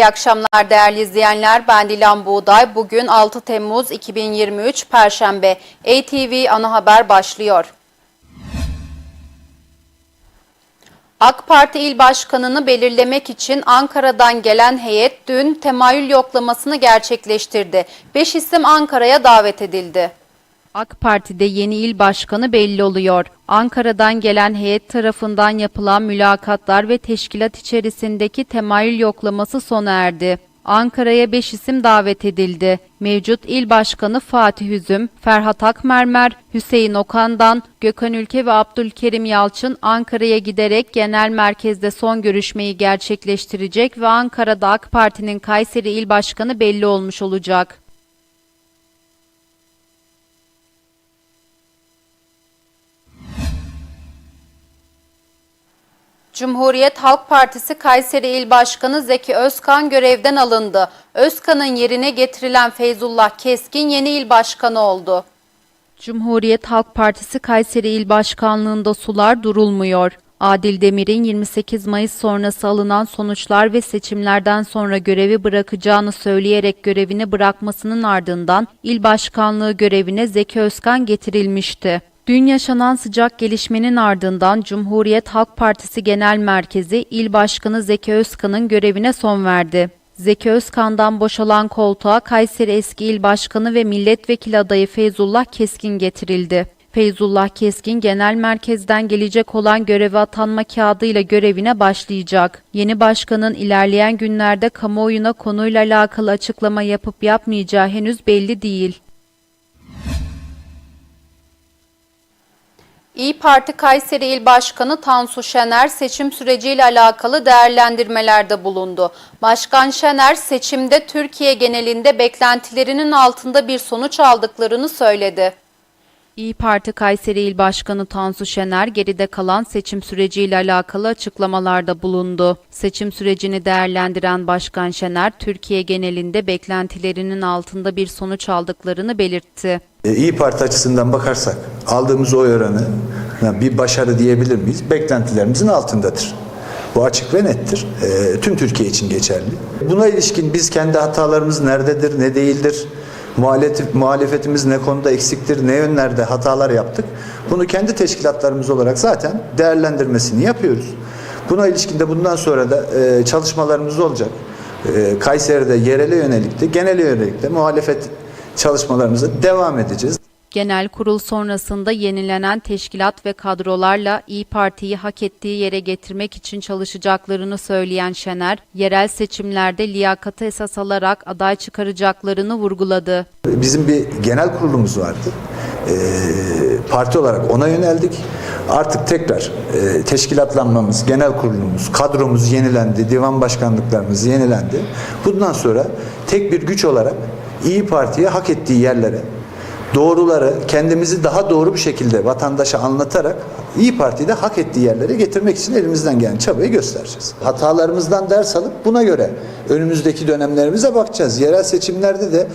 İyi akşamlar değerli izleyenler. Ben Dilan Buğday. Bugün 6 Temmuz 2023 Perşembe. ATV Ana Haber başlıyor. AK Parti İl Başkanı'nı belirlemek için Ankara'dan gelen heyet dün temayül yoklamasını gerçekleştirdi. 5 isim Ankara'ya davet edildi. AK Parti'de yeni il başkanı belli oluyor. Ankara'dan gelen heyet tarafından yapılan mülakatlar ve teşkilat içerisindeki temayül yoklaması sona erdi. Ankara'ya 5 isim davet edildi. Mevcut il başkanı Fatih Üzüm, Ferhat Akmermer, Hüseyin Okan'dan, Gökhan Ülke ve Abdülkerim Yalçın Ankara'ya giderek genel merkezde son görüşmeyi gerçekleştirecek ve Ankara'da AK Parti'nin Kayseri il başkanı belli olmuş olacak. Cumhuriyet Halk Partisi Kayseri İl Başkanı Zeki Özkan görevden alındı. Özkan'ın yerine getirilen Feyzullah Keskin yeni il başkanı oldu. Cumhuriyet Halk Partisi Kayseri İl Başkanlığında sular durulmuyor. Adil Demir'in 28 Mayıs sonrası alınan sonuçlar ve seçimlerden sonra görevi bırakacağını söyleyerek görevini bırakmasının ardından il başkanlığı görevine Zeki Özkan getirilmişti. Dün yaşanan sıcak gelişmenin ardından Cumhuriyet Halk Partisi Genel Merkezi İl Başkanı Zeki Özkan'ın görevine son verdi. Zeki Özkan'dan boşalan koltuğa Kayseri eski il başkanı ve milletvekili adayı Feyzullah Keskin getirildi. Feyzullah Keskin genel merkezden gelecek olan göreve atanma kağıdıyla görevine başlayacak. Yeni başkanın ilerleyen günlerde kamuoyuna konuyla alakalı açıklama yapıp yapmayacağı henüz belli değil. İyi Parti Kayseri İl Başkanı Tansu Şener seçim süreciyle alakalı değerlendirmelerde bulundu. Başkan Şener seçimde Türkiye genelinde beklentilerinin altında bir sonuç aldıklarını söyledi. İyi Parti Kayseri İl Başkanı Tansu Şener geride kalan seçim süreciyle alakalı açıklamalarda bulundu. Seçim sürecini değerlendiren Başkan Şener, Türkiye genelinde beklentilerinin altında bir sonuç aldıklarını belirtti. E, İyi Parti açısından bakarsak aldığımız oy oranı bir başarı diyebilir miyiz? Beklentilerimizin altındadır. Bu açık ve nettir. E, tüm Türkiye için geçerli. Buna ilişkin biz kendi hatalarımız nerededir, ne değildir? Muhalefet, muhalefetimiz ne konuda eksiktir, ne yönlerde hatalar yaptık? Bunu kendi teşkilatlarımız olarak zaten değerlendirmesini yapıyoruz. Buna ilişkin de bundan sonra da e, çalışmalarımız olacak. E, Kayseri'de yerele yönelik de genele yönelik de muhalefet çalışmalarımıza devam edeceğiz. Genel kurul sonrasında yenilenen teşkilat ve kadrolarla İyi Parti'yi hak ettiği yere getirmek için çalışacaklarını söyleyen Şener, yerel seçimlerde liyakatı esas alarak aday çıkaracaklarını vurguladı. Bizim bir genel kurulumuz vardı. Ee, parti olarak ona yöneldik. Artık tekrar e, teşkilatlanmamız, genel kurulumuz, kadromuz yenilendi, divan başkanlıklarımız yenilendi. Bundan sonra tek bir güç olarak İyi Parti'ye hak ettiği yerlere doğruları kendimizi daha doğru bir şekilde vatandaşa anlatarak İyi Parti'yi de hak ettiği yerlere getirmek için elimizden gelen çabayı göstereceğiz. Hatalarımızdan ders alıp buna göre önümüzdeki dönemlerimize bakacağız. Yerel seçimlerde de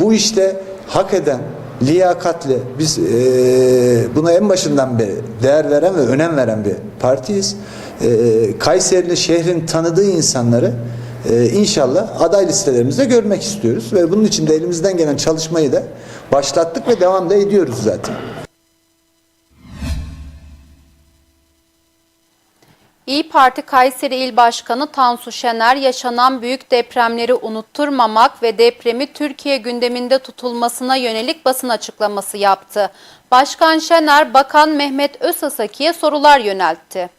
bu işte hak eden, liyakatli, biz eee, buna en başından beri değer veren ve önem veren bir partiyiz. Eee Kayserili şehrin tanıdığı insanları ee, inşallah aday listelerimizde görmek istiyoruz ve bunun için de elimizden gelen çalışmayı da başlattık ve devam da ediyoruz zaten. İyi Parti Kayseri İl Başkanı Tansu Şener yaşanan büyük depremleri unutturmamak ve depremi Türkiye gündeminde tutulmasına yönelik basın açıklaması yaptı. Başkan Şener, Bakan Mehmet Özasaki'ye sorular yöneltti.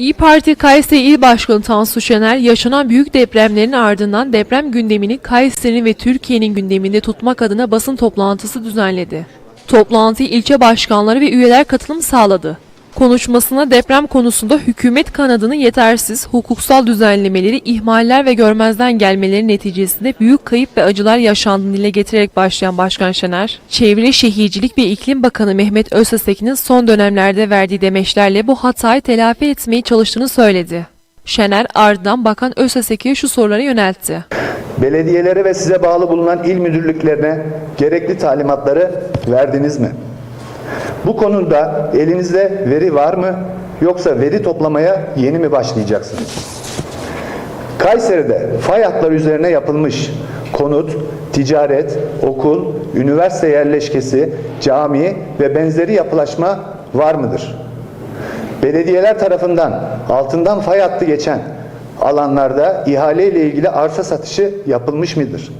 İyi Parti Kayseri İl Başkanı Tansu Şener, yaşanan büyük depremlerin ardından deprem gündemini Kayseri'nin ve Türkiye'nin gündeminde tutmak adına basın toplantısı düzenledi. Toplantıya ilçe başkanları ve üyeler katılım sağladı. Konuşmasına deprem konusunda hükümet kanadının yetersiz, hukuksal düzenlemeleri, ihmaller ve görmezden gelmeleri neticesinde büyük kayıp ve acılar yaşandığını dile getirerek başlayan Başkan Şener, Çevre Şehircilik ve İklim Bakanı Mehmet Öztesekin'in son dönemlerde verdiği demeçlerle bu hatayı telafi etmeye çalıştığını söyledi. Şener ardından Bakan Öztesekin'e şu soruları yöneltti. Belediyelere ve size bağlı bulunan il müdürlüklerine gerekli talimatları verdiniz mi? Bu konuda elinizde veri var mı yoksa veri toplamaya yeni mi başlayacaksınız? Kayseri'de fay hatları üzerine yapılmış konut, ticaret, okul, üniversite yerleşkesi, cami ve benzeri yapılaşma var mıdır? Belediyeler tarafından altından fay hattı geçen alanlarda ihale ile ilgili arsa satışı yapılmış mıdır?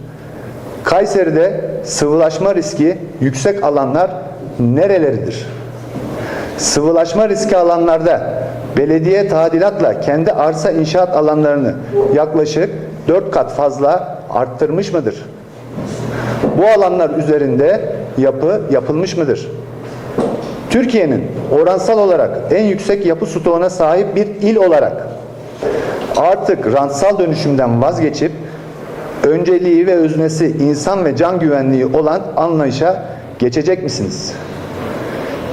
Kayseri'de sıvılaşma riski yüksek alanlar nereleridir? Sıvılaşma riski alanlarda belediye tadilatla kendi arsa inşaat alanlarını yaklaşık 4 kat fazla arttırmış mıdır? Bu alanlar üzerinde yapı yapılmış mıdır? Türkiye'nin oransal olarak en yüksek yapı stoğuna sahip bir il olarak artık rantsal dönüşümden vazgeçip önceliği ve öznesi insan ve can güvenliği olan anlayışa geçecek misiniz?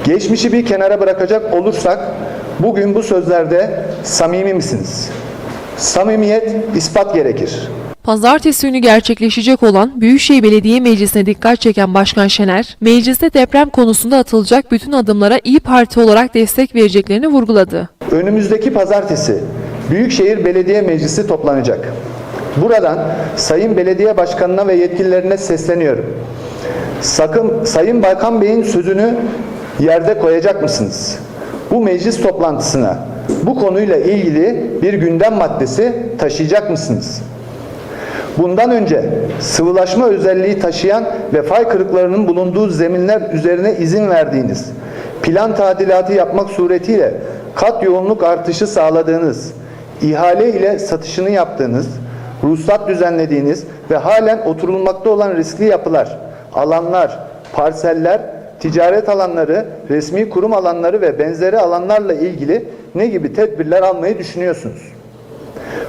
Geçmişi bir kenara bırakacak olursak bugün bu sözlerde samimi misiniz? Samimiyet ispat gerekir. Pazartesi günü gerçekleşecek olan Büyükşehir Belediye Meclisi'ne dikkat çeken Başkan Şener, mecliste deprem konusunda atılacak bütün adımlara İyi Parti olarak destek vereceklerini vurguladı. Önümüzdeki pazartesi Büyükşehir Belediye Meclisi toplanacak. Buradan Sayın Belediye Başkanına ve yetkililerine sesleniyorum. Sakın Sayın Bakan Bey'in sözünü yerde koyacak mısınız? Bu meclis toplantısına bu konuyla ilgili bir gündem maddesi taşıyacak mısınız? Bundan önce sıvılaşma özelliği taşıyan ve fay kırıklarının bulunduğu zeminler üzerine izin verdiğiniz, plan tadilatı yapmak suretiyle kat yoğunluk artışı sağladığınız, ihale ile satışını yaptığınız, ruhsat düzenlediğiniz ve halen oturulmakta olan riskli yapılar, alanlar, parseller, ticaret alanları, resmi kurum alanları ve benzeri alanlarla ilgili ne gibi tedbirler almayı düşünüyorsunuz?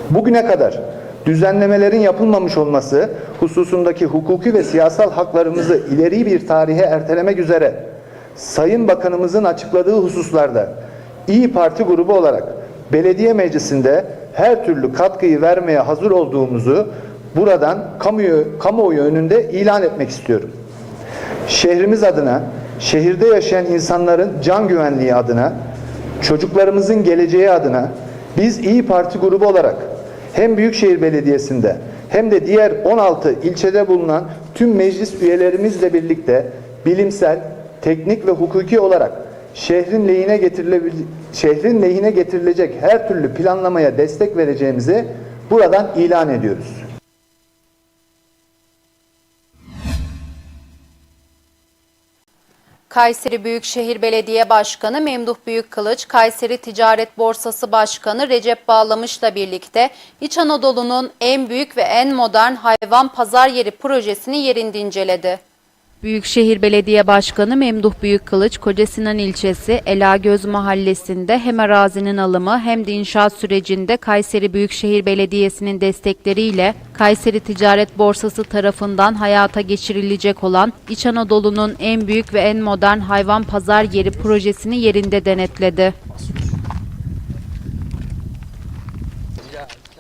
Bugüne kadar düzenlemelerin yapılmamış olması hususundaki hukuki ve siyasal haklarımızı ileri bir tarihe ertelemek üzere Sayın Bakanımızın açıkladığı hususlarda İyi Parti grubu olarak belediye meclisinde her türlü katkıyı vermeye hazır olduğumuzu buradan kamuoyu, kamuoyu önünde ilan etmek istiyorum. Şehrimiz adına, şehirde yaşayan insanların can güvenliği adına, çocuklarımızın geleceği adına biz İyi Parti grubu olarak hem Büyükşehir Belediyesi'nde hem de diğer 16 ilçede bulunan tüm meclis üyelerimizle birlikte bilimsel, teknik ve hukuki olarak şehrin lehine şehrin lehine getirilecek her türlü planlamaya destek vereceğimizi buradan ilan ediyoruz. Kayseri Büyükşehir Belediye Başkanı Memduh Büyükkılıç, Kayseri Ticaret Borsası Başkanı Recep Bağlamış'la birlikte İç Anadolu'nun en büyük ve en modern hayvan pazar yeri projesini yerinde inceledi. Büyükşehir Belediye Başkanı Memduh Büyükkılıç, Kocasinan ilçesi Elagöz mahallesinde hem arazinin alımı hem de inşaat sürecinde Kayseri Büyükşehir Belediyesi'nin destekleriyle Kayseri Ticaret Borsası tarafından hayata geçirilecek olan İç Anadolu'nun en büyük ve en modern hayvan pazar yeri projesini yerinde denetledi.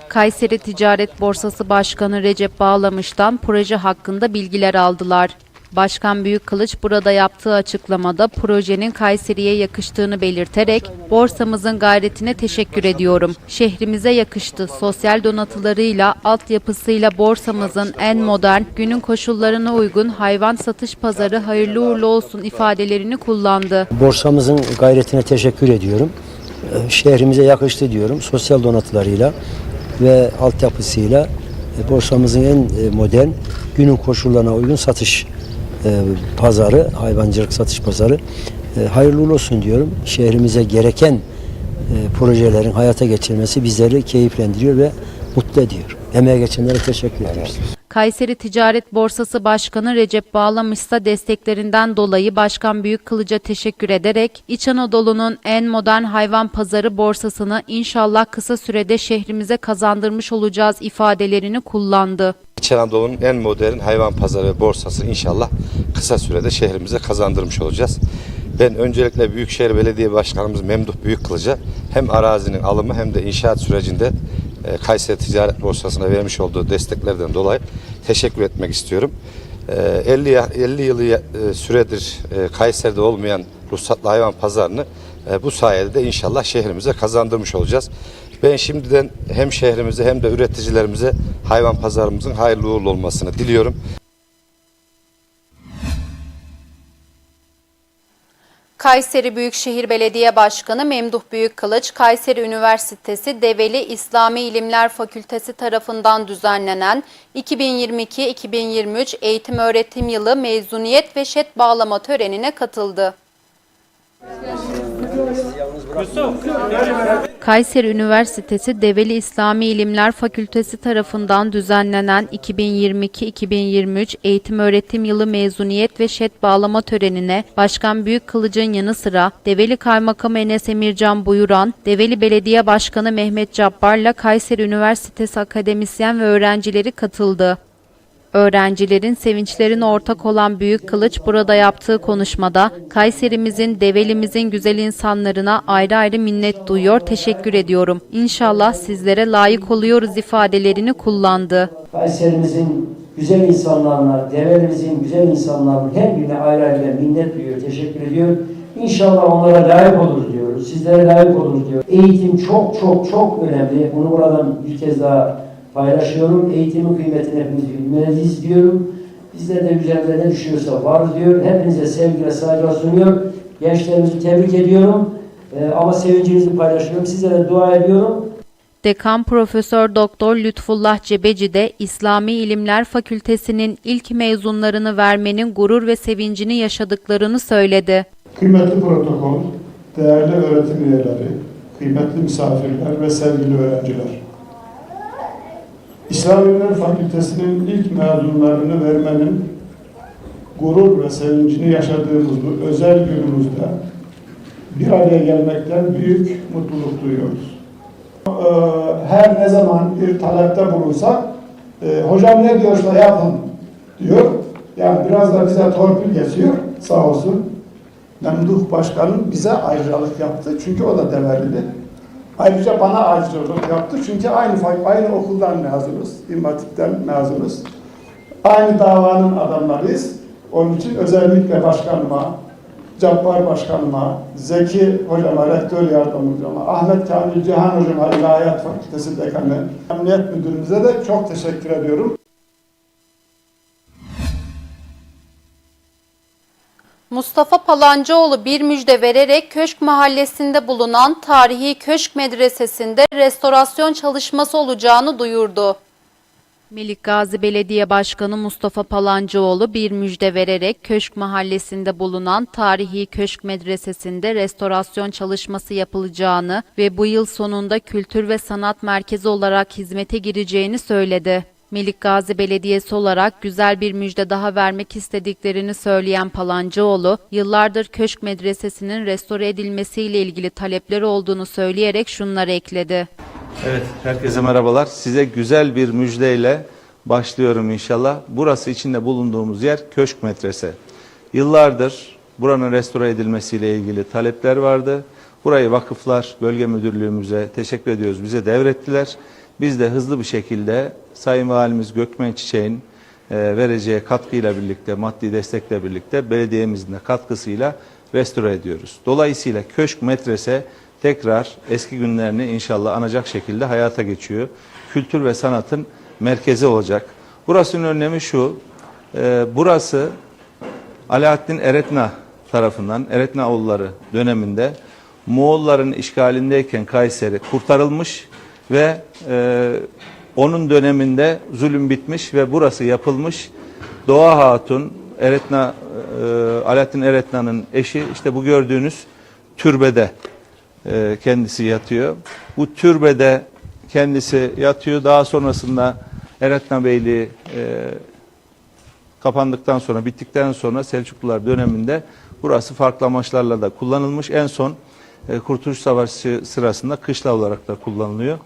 Kayseri Ticaret Borsası Başkanı Recep Bağlamış'tan proje hakkında bilgiler aldılar. Başkan Büyükkılıç burada yaptığı açıklamada projenin Kayseri'ye yakıştığını belirterek borsamızın gayretine teşekkür ediyorum. Şehrimize yakıştı. Sosyal donatılarıyla, altyapısıyla borsamızın en modern, günün koşullarına uygun hayvan satış pazarı hayırlı uğurlu olsun ifadelerini kullandı. Borsamızın gayretine teşekkür ediyorum. Ee, Şehrimize yakıştı diyorum. Sosyal donatılarıyla ve altyapısıyla e, borsamızın en e, modern, günün koşullarına uygun satış pazarı, hayvancılık satış pazarı. E, Hayırlı olsun diyorum. Şehrimize gereken e, projelerin hayata geçirmesi bizleri keyiflendiriyor ve mutlu ediyor. Emeğe geçenlere teşekkür ediyoruz. Kayseri Ticaret Borsası Başkanı Recep Bağlamış ise desteklerinden dolayı Başkan Büyükkılıç'a teşekkür ederek İç Anadolu'nun en modern hayvan pazarı borsasını inşallah kısa sürede şehrimize kazandırmış olacağız ifadelerini kullandı. İç Anadolu'nun en modern hayvan pazarı ve borsası inşallah kısa sürede şehrimize kazandırmış olacağız. Ben öncelikle Büyükşehir Belediye Başkanımız Memduh Büyükkılıç'a hem arazinin alımı hem de inşaat sürecinde e, Kayseri Ticaret Borsası'na vermiş olduğu desteklerden dolayı teşekkür etmek istiyorum. E, 50, ya- 50 yılı e, süredir e, Kayseri'de olmayan ruhsatlı hayvan pazarını e, bu sayede de inşallah şehrimize kazandırmış olacağız. Ben şimdiden hem şehrimize hem de üreticilerimize hayvan pazarımızın hayırlı uğurlu olmasını diliyorum. Kayseri Büyükşehir Belediye Başkanı Memduh Büyükkılıç, Kayseri Üniversitesi Develi İslami İlimler Fakültesi tarafından düzenlenen 2022-2023 eğitim öğretim yılı mezuniyet ve şet bağlama törenine katıldı. Kayseri Üniversitesi Develi İslami İlimler Fakültesi tarafından düzenlenen 2022-2023 eğitim öğretim yılı mezuniyet ve şet bağlama törenine Başkan Büyük Kılıç'ın yanı sıra Develi Kaymakamı Enes Emircan Buyuran, Develi Belediye Başkanı Mehmet Cabbar'la Kayseri Üniversitesi akademisyen ve öğrencileri katıldı. Öğrencilerin sevinçlerine ortak olan Büyük Kılıç burada yaptığı konuşmada Kayserimizin, Develimizin güzel insanlarına ayrı ayrı minnet duyuyor, teşekkür ediyorum. İnşallah sizlere layık oluyoruz ifadelerini kullandı. Kayserimizin güzel insanlarına, develimizin güzel insanlarına her birine ayrı ayrı minnet duyuyor, teşekkür ediyor. İnşallah onlara layık olur diyoruz, sizlere layık olur diyor. Eğitim çok çok çok önemli. Bunu buradan bir kez daha paylaşıyorum. Eğitimin kıymetini hepimiz bilmeliyiz diyorum. Bizler de üzerinde ne düşüyorsa var diyor. Hepinize sevgiyle saygılar sunuyor. Gençlerimizi tebrik ediyorum. Ee, ama sevincinizi paylaşıyorum. Sizlere dua ediyorum. Dekan Profesör Doktor Lütfullah Cebeci de İslami İlimler Fakültesinin ilk mezunlarını vermenin gurur ve sevincini yaşadıklarını söyledi. Kıymetli protokol, değerli öğretim üyeleri, kıymetli misafirler ve sevgili öğrenciler. İslam İlimler Fakültesi'nin ilk mezunlarını vermenin gurur ve sevincini yaşadığımız bu özel günümüzde bir araya gelmekten büyük mutluluk duyuyoruz. Ee, Her ne zaman bir talepte bulunsak, e, hocam ne diyorsa yapın diyor. Yani biraz da bize torpil geçiyor, sağ olsun. Memduh Başkanım bize ayrıcalık yaptı çünkü o da Develili. Ayrıca bana ayrıcalık yaptı çünkü aynı aynı okuldan mezunuz, İmam Hatip'ten mezunuz. Aynı davanın adamlarıyız. Onun için özellikle başkanıma, Cabbar Başkanıma, Zeki Hocama, Rektör Yardımcıma, Ahmet Kamil Cihan Hocama, İlahiyat Fakültesi Dekanı, Emniyet Müdürümüze de çok teşekkür ediyorum. Mustafa Palancıoğlu bir müjde vererek Köşk Mahallesi'nde bulunan tarihi Köşk Medresesi'nde restorasyon çalışması olacağını duyurdu. Melik Gazi Belediye Başkanı Mustafa Palancıoğlu bir müjde vererek Köşk Mahallesi'nde bulunan tarihi Köşk Medresesi'nde restorasyon çalışması yapılacağını ve bu yıl sonunda kültür ve sanat merkezi olarak hizmete gireceğini söyledi. Melik Gazi Belediyesi olarak güzel bir müjde daha vermek istediklerini söyleyen Palancıoğlu, yıllardır Köşk Medresesi'nin restore edilmesiyle ilgili talepleri olduğunu söyleyerek şunları ekledi. Evet, herkese merhabalar. Size güzel bir müjdeyle başlıyorum inşallah. Burası içinde bulunduğumuz yer Köşk Metrese. Yıllardır buranın restore edilmesiyle ilgili talepler vardı. Burayı vakıflar bölge müdürlüğümüze teşekkür ediyoruz. Bize devrettiler. Biz de hızlı bir şekilde Sayın Valimiz Gökmen Çiçek'in e, vereceği katkıyla birlikte, maddi destekle birlikte belediyemizin de katkısıyla restore ediyoruz. Dolayısıyla köşk metrese tekrar eski günlerini inşallah anacak şekilde hayata geçiyor. Kültür ve sanatın merkezi olacak. Burasının önemi şu, e, burası Alaaddin Eretna tarafından, Eretnaoğulları döneminde Moğolların işgalindeyken Kayseri kurtarılmış ve e, onun döneminde zulüm bitmiş ve burası yapılmış. Doğa Hatun, Eretna, e, Alaaddin Eretna'nın eşi işte bu gördüğünüz türbede e, kendisi yatıyor. Bu türbede kendisi yatıyor. Daha sonrasında Eretna Beyliği e, kapandıktan sonra, bittikten sonra Selçuklular döneminde burası farklı amaçlarla da kullanılmış. En son e, Kurtuluş Savaşı sırasında kışla olarak da kullanılıyor.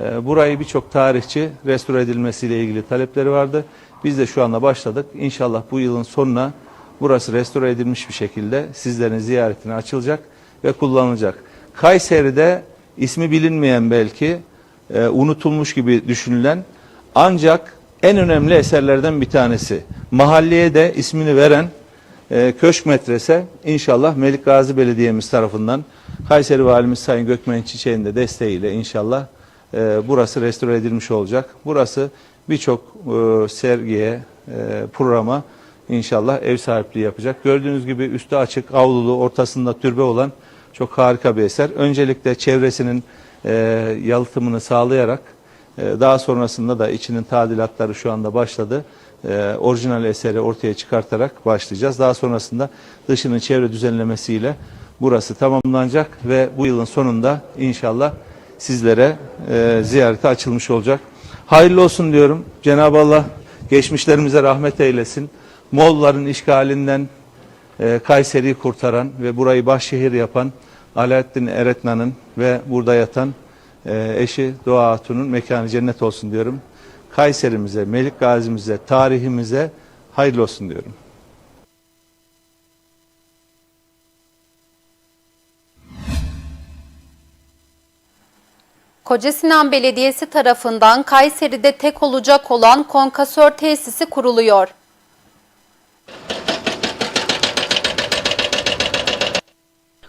E, burayı birçok tarihçi restore edilmesiyle ilgili talepleri vardı. Biz de şu anda başladık. İnşallah bu yılın sonuna burası restore edilmiş bir şekilde sizlerin ziyaretine açılacak ve kullanılacak. Kayseri'de ismi bilinmeyen belki e, unutulmuş gibi düşünülen ancak en önemli eserlerden bir tanesi. Mahalleye de ismini veren e, Köşk Metrese inşallah Melik Gazi Belediye'miz tarafından Kayseri Valimiz Sayın Gökmen Çiçek'in de desteğiyle inşallah e, burası restore edilmiş olacak. Burası birçok e, sergiye, e, programa inşallah ev sahipliği yapacak. Gördüğünüz gibi üstü açık, avlulu, ortasında türbe olan çok harika bir eser. Öncelikle çevresinin e, yalıtımını sağlayarak e, daha sonrasında da içinin tadilatları şu anda başladı. E, orijinal eseri ortaya çıkartarak başlayacağız. Daha sonrasında dışının çevre düzenlemesiyle burası tamamlanacak ve bu yılın sonunda inşallah sizlere e, ziyarete açılmış olacak. Hayırlı olsun diyorum. Cenab-ı Allah geçmişlerimize rahmet eylesin. Moğolların işgalinden e, Kayseri'yi kurtaran ve burayı başşehir yapan Alaaddin Eretna'nın ve burada yatan e, eşi Doğa Hatun'un mekanı cennet olsun diyorum. Kayserimize, Melik Gazi'mize, tarihimize hayırlı olsun diyorum. Kocasinan Belediyesi tarafından Kayseri'de tek olacak olan konkasör tesisi kuruluyor.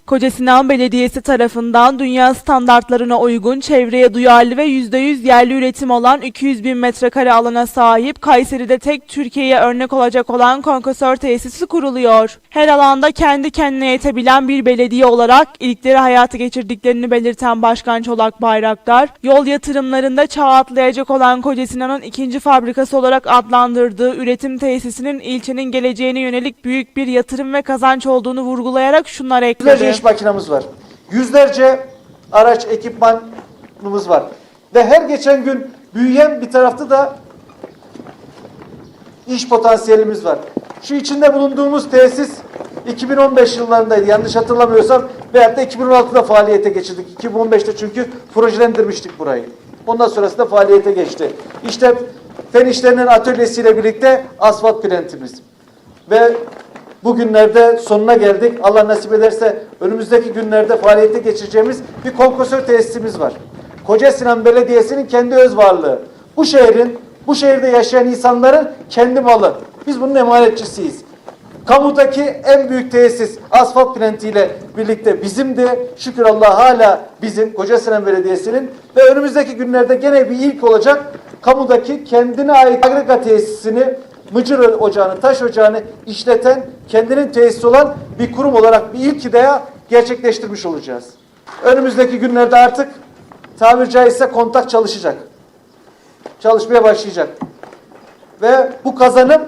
Kocasinan Belediyesi tarafından dünya standartlarına uygun, çevreye duyarlı ve %100 yerli üretim olan 200 bin metrekare alana sahip Kayseri'de tek Türkiye'ye örnek olacak olan konkasör tesisi kuruluyor. Her alanda kendi kendine yetebilen bir belediye olarak ilkleri hayata geçirdiklerini belirten Başkan Çolak Bayraktar, yol yatırımlarında çağ atlayacak olan Kocasinan'ın ikinci fabrikası olarak adlandırdığı üretim tesisinin ilçenin geleceğine yönelik büyük bir yatırım ve kazanç olduğunu vurgulayarak şunları ekledi. İş makinamız var. Yüzlerce araç, ekipmanımız var. Ve her geçen gün büyüyen bir tarafta da iş potansiyelimiz var. Şu içinde bulunduğumuz tesis 2015 yıllarındaydı yanlış hatırlamıyorsam veyahut da 2016'da faaliyete geçirdik. 2015'te çünkü projelendirmiştik burayı. Ondan sonrasında faaliyete geçti. İşte fen işlerinin atölyesiyle birlikte asfalt plantimiz. Ve bugünlerde sonuna geldik. Allah nasip ederse önümüzdeki günlerde faaliyete geçireceğimiz bir konkosör tesisimiz var. Koca Sinan Belediyesi'nin kendi öz varlığı. Bu şehrin, bu şehirde yaşayan insanların kendi malı. Biz bunun emanetçisiyiz. Kamudaki en büyük tesis asfalt plantıyla birlikte bizim de şükür Allah hala bizim Koca Sinan Belediyesi'nin ve önümüzdeki günlerde gene bir ilk olacak. Kamudaki kendine ait agrega tesisini Mıcır ocağını, taş ocağını işleten, kendinin tesisi olan bir kurum olarak bir ilk idea gerçekleştirmiş olacağız. Önümüzdeki günlerde artık tabiri caizse kontak çalışacak. Çalışmaya başlayacak. Ve bu kazanım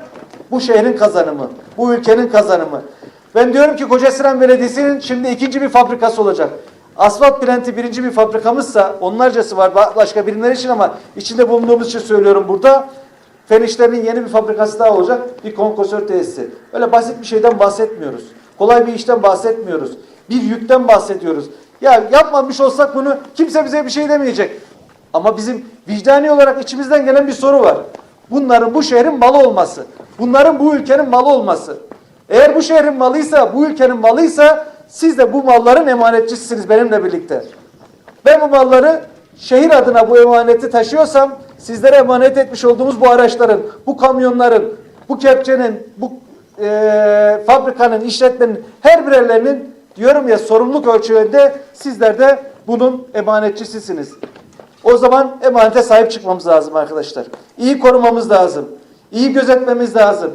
bu şehrin kazanımı, bu ülkenin kazanımı. Ben diyorum ki Kocasinan Belediyesi'nin şimdi ikinci bir fabrikası olacak. Asfalt plantı birinci bir fabrikamızsa, onlarcası var başka birimler için ama içinde bulunduğumuz için söylüyorum burada. Fen işlerinin yeni bir fabrikası daha olacak. Bir konkosör tesisi. Öyle basit bir şeyden bahsetmiyoruz. Kolay bir işten bahsetmiyoruz. Bir yükten bahsediyoruz. Ya yapmamış olsak bunu kimse bize bir şey demeyecek. Ama bizim vicdani olarak içimizden gelen bir soru var. Bunların bu şehrin malı olması. Bunların bu ülkenin malı olması. Eğer bu şehrin malıysa, bu ülkenin malıysa siz de bu malların emanetçisiniz benimle birlikte. Ben bu malları şehir adına bu emaneti taşıyorsam sizlere emanet etmiş olduğumuz bu araçların, bu kamyonların, bu kepçenin, bu e, fabrikanın, işletmenin her birerlerinin diyorum ya sorumluluk ölçüğünde sizler de bunun emanetçisisiniz. O zaman emanete sahip çıkmamız lazım arkadaşlar. İyi korumamız lazım. İyi gözetmemiz lazım.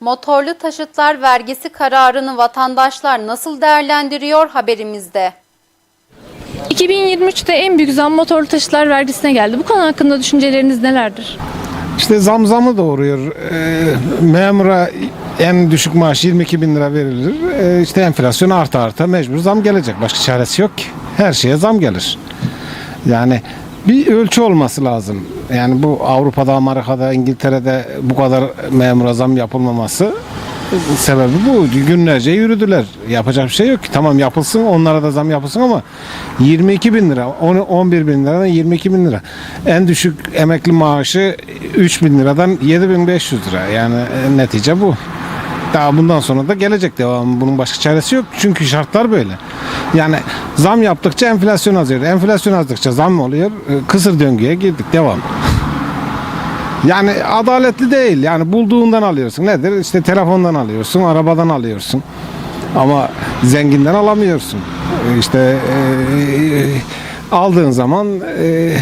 Motorlu taşıtlar vergisi kararını vatandaşlar nasıl değerlendiriyor haberimizde. 2023'te en büyük zam motorlu taşıtlar vergisine geldi. Bu konu hakkında düşünceleriniz nelerdir? İşte zam zamı doğuruyor. Ee, memura en düşük maaş 22 bin lira verilir. Ee, işte enflasyon arta arta mecbur zam gelecek. Başka çaresi yok ki. Her şeye zam gelir. Yani bir ölçü olması lazım. Yani bu Avrupa'da, Amerika'da, İngiltere'de bu kadar memura zam yapılmaması sebebi bu. Günlerce yürüdüler. Yapacak bir şey yok ki. Tamam yapılsın onlara da zam yapılsın ama 22 bin lira, 10 11 bin liradan 22 bin lira. En düşük emekli maaşı 3 bin liradan 7500 lira. Yani e, netice bu. Daha bundan sonra da gelecek devamı. Bunun başka çaresi yok. Çünkü şartlar böyle. Yani zam yaptıkça enflasyon azıyor. Enflasyon azdıkça zam oluyor. E, Kısır döngüye girdik. Devam. Yani adaletli değil. Yani bulduğundan alıyorsun. Nedir? İşte telefondan alıyorsun, arabadan alıyorsun. Ama zenginden alamıyorsun. E, İşte e, aldığın zaman e,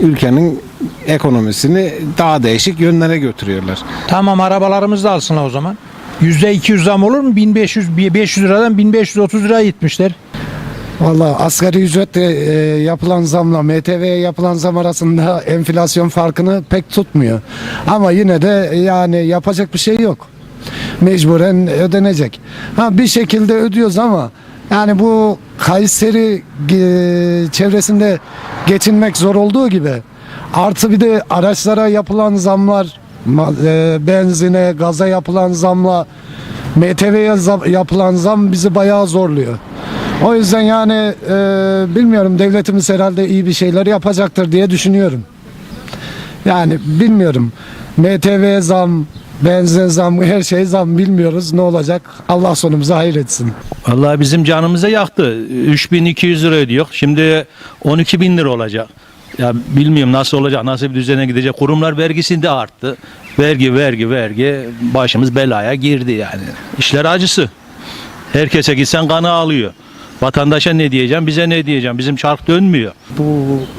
ülkenin ekonomisini daha değişik yönlere götürüyorlar. Tamam arabalarımızı da alsınlar o zaman. Yüzde 200 zam olur mu? 1500, 500 liradan 1530 liraya gitmişler. Valla asgari ücretle e, yapılan zamla MTV'ye yapılan zam arasında enflasyon farkını pek tutmuyor. Ama yine de yani yapacak bir şey yok. Mecburen ödenecek. Ha bir şekilde ödüyoruz ama yani bu Kayseri e, çevresinde geçinmek zor olduğu gibi artı bir de araçlara yapılan zamlar e, benzine, gaza yapılan zamla MTV'ye zam- yapılan zam bizi bayağı zorluyor. O yüzden yani e, bilmiyorum devletimiz herhalde iyi bir şeyler yapacaktır diye düşünüyorum. Yani bilmiyorum. MTV zam, benzin zam, her şey zam bilmiyoruz ne olacak. Allah sonumuzu hayır etsin. Vallahi bizim canımıza yaktı. 3200 lira ödüyor. Şimdi 12 bin lira olacak. Ya bilmiyorum nasıl olacak, nasıl bir düzene gidecek. Kurumlar vergisinde arttı. Vergi, vergi, vergi. Başımız belaya girdi yani. İşler acısı. Herkese gitsen kanı alıyor. Vatandaşa ne diyeceğim, bize ne diyeceğim. Bizim çark dönmüyor. Bu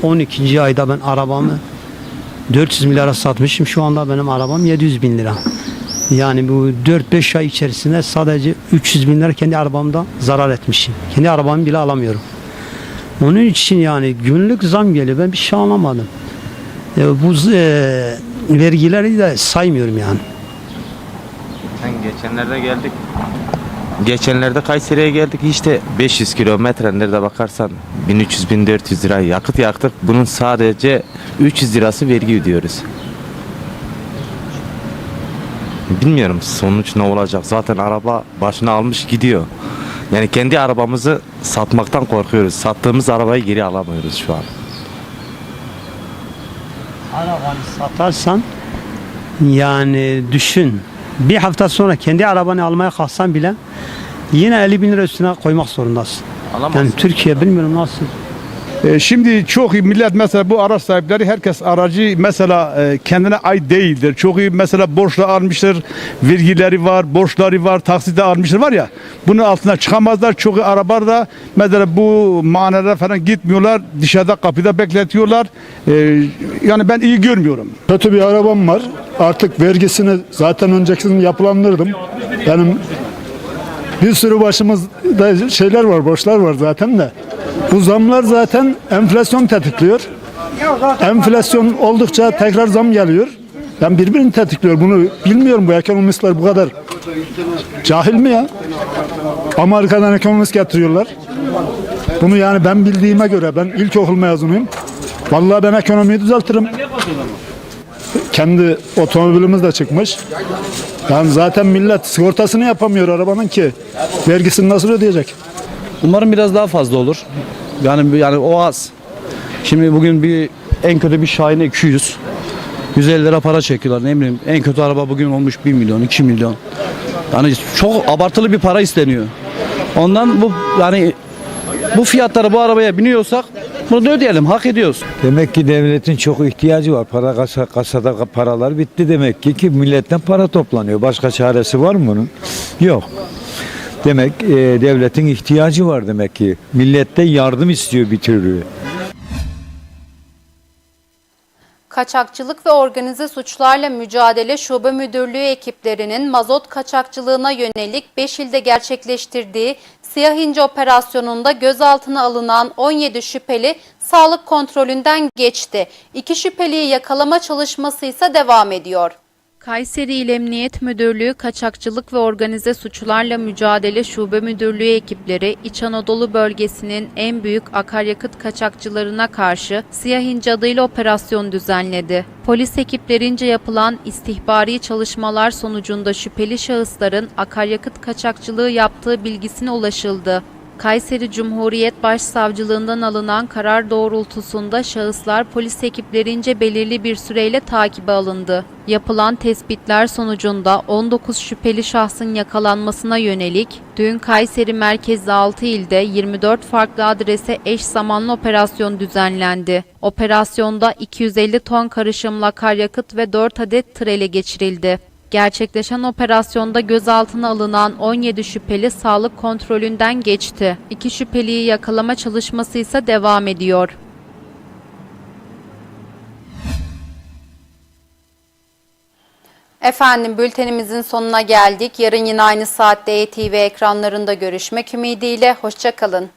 12. ayda ben arabamı 400 milyara satmışım. Şu anda benim arabam 700 bin lira. Yani bu 4-5 ay içerisinde sadece 300 bin lira kendi arabamda zarar etmişim. Kendi arabamı bile alamıyorum. Onun için yani günlük zam geliyor. Ben bir şey anlamadım. E, bu e, vergileri de saymıyorum yani. Sen geçenlerde geldik. Geçenlerde Kayseri'ye geldik işte 500 kilometre nerede bakarsan 1300-1400 lira yakıt yaktık. Bunun sadece 300 lirası vergi ödüyoruz. Bilmiyorum sonuç ne olacak. Zaten araba başına almış gidiyor. Yani kendi arabamızı satmaktan korkuyoruz. Sattığımız arabayı geri alamıyoruz şu an. Arabanı satarsan yani düşün bir hafta sonra kendi arabanı almaya kalksan bile yine 50 bin lira üstüne koymak zorundasın. Yani Türkiye bilmiyorum nasıl. E, Şimdi çok iyi millet mesela bu araç sahipleri herkes aracı mesela e, kendine ait değildir. Çok iyi mesela borçla almıştır, vergileri var, borçları var, takside almıştır var ya. Bunun altına çıkamazlar. Çok iyi araba da mesela bu manada falan gitmiyorlar. Dışarıda kapıda bekletiyorlar. E, yani ben iyi görmüyorum. Kötü bir arabam var. Artık vergisini zaten öncekisini yapılandırdım. Benim bir sürü başımızda şeyler var, borçlar var zaten de. Bu zamlar zaten enflasyon tetikliyor. Enflasyon oldukça tekrar zam geliyor. Yani birbirini tetikliyor. Bunu bilmiyorum bu ekonomistler bu kadar cahil mi ya? Amerika'dan ekonomist getiriyorlar. Bunu yani ben bildiğime göre ben ilkokul mezunuyum. Vallahi ben ekonomiyi düzeltirim. Kendi otomobilimiz de çıkmış. Yani zaten millet sigortasını yapamıyor arabanın ki vergisini nasıl ödeyecek? Umarım biraz daha fazla olur. Yani yani o az. Şimdi bugün bir en kötü bir Şahin'e 200. 150 lira para çekiyorlar ne bileyim. En kötü araba bugün olmuş 1 milyon, 2 milyon. Yani çok abartılı bir para isteniyor. Ondan bu yani bu fiyatlara bu arabaya biniyorsak bunu da ödeyelim. Hak ediyoruz. Demek ki devletin çok ihtiyacı var. Para kasa, kasada paralar bitti demek ki ki milletten para toplanıyor. Başka çaresi var mı bunun? Yok. Demek e, devletin ihtiyacı var demek ki. Millette yardım istiyor bir türlü. Kaçakçılık ve organize suçlarla mücadele şube müdürlüğü ekiplerinin mazot kaçakçılığına yönelik 5 ilde gerçekleştirdiği Siyah İnce operasyonunda gözaltına alınan 17 şüpheli sağlık kontrolünden geçti. İki şüpheliyi yakalama çalışması ise devam ediyor. Kayseri İl Emniyet Müdürlüğü Kaçakçılık ve Organize Suçlarla Mücadele Şube Müdürlüğü ekipleri İç Anadolu bölgesinin en büyük akaryakıt kaçakçılarına karşı Siyah İnce adıyla operasyon düzenledi. Polis ekiplerince yapılan istihbari çalışmalar sonucunda şüpheli şahısların akaryakıt kaçakçılığı yaptığı bilgisine ulaşıldı. Kayseri Cumhuriyet Başsavcılığından alınan karar doğrultusunda şahıslar polis ekiplerince belirli bir süreyle takibe alındı. Yapılan tespitler sonucunda 19 şüpheli şahsın yakalanmasına yönelik dün Kayseri merkezli 6 ilde 24 farklı adrese eş zamanlı operasyon düzenlendi. Operasyonda 250 ton karışımlı akaryakıt ve 4 adet tır ele geçirildi. Gerçekleşen operasyonda gözaltına alınan 17 şüpheli sağlık kontrolünden geçti. İki şüpheliyi yakalama çalışması ise devam ediyor. Efendim bültenimizin sonuna geldik. Yarın yine aynı saatte ETV ekranlarında görüşmek ümidiyle. Hoşçakalın.